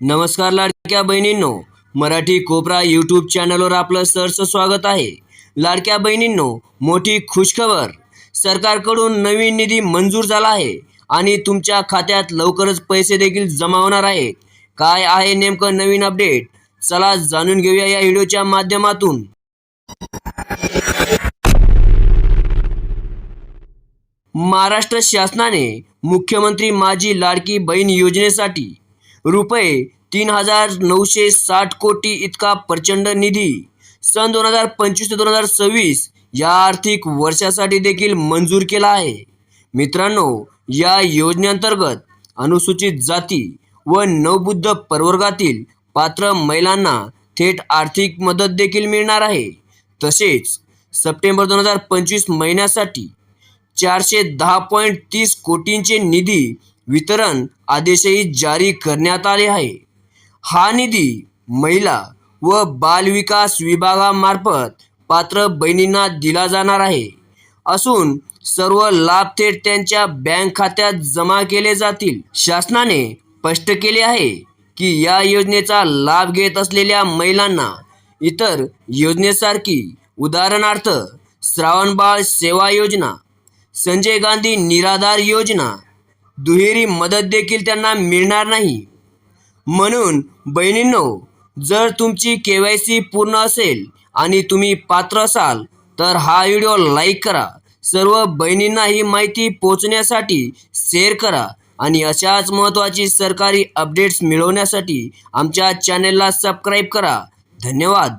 नमस्कार लाडक्या बहिणींनो मराठी कोपरा यूट्यूब चॅनलवर आपलं सरचं स्वागत आहे. लाडक्या बहिणींनो मोठी खुशखबर. सरकारकडून नवीन निधी मंजूर झाला आहे आणि तुमच्या खात्यात लवकरच पैसे देखील जमा होणार आहेत काय आहे नेमकं नवीन अपडेट चला जाणून घेऊया या व्हिडिओच्या माध्यमातून. महाराष्ट्र शासनाने मुख्यमंत्री माझी लाडकी बहीण योजनेसाठी रुपये तीन हजार नऊशे साठ कोटी इतका प्रचंड निधी. सन दोन हजार पंचवीस ते दोन हजार सव्वीस या आर्थिक वर्षासाठी देखील मंजूर केला आहे. मित्रांनो या योजनेअंतर्गत अनुसूचित जाती व नवबुद्ध प्रवर्गातील पात्र महिलांना थेट आर्थिक मदत देखील मिळणार आहे. तसेच सप्टेंबर दोन हजार पंचवीस महिन्यासाठी चारशे दहा पॉईंट तीस कोटींचे निधी वितरण आदेशही जारी करण्यात आले आहे. हा निधी महिला व बालविकास विभागामार्फत पात्र बहिणींना दिला जाणार आहे. असून सर्व लाभ थेट त्यांच्या बँक खात्यात जमा केले जातील. शासनाने स्पष्ट केले आहे की या योजनेचा लाभ घेत असलेल्या महिलांना इतर योजनेसारखी उदाहरणार्थ श्रावणबाळ सेवा योजना संजय गांधी निराधार योजना दुहेरी मदत देखील त्यांना मिळणार नाही. म्हणून बहिणींनो जर तुमची के वाय सी पूर्ण असेल आणि तुम्ही पात्र असाल तर हा व्हिडिओ लाईक करा. सर्व बहिणींना ही माहिती पोहोचण्यासाठी शेअर करा आणि अशाच महत्त्वाची सरकारी अपडेट्स मिळवण्यासाठी आमच्या चॅनेलला सबस्क्राईब करा. धन्यवाद.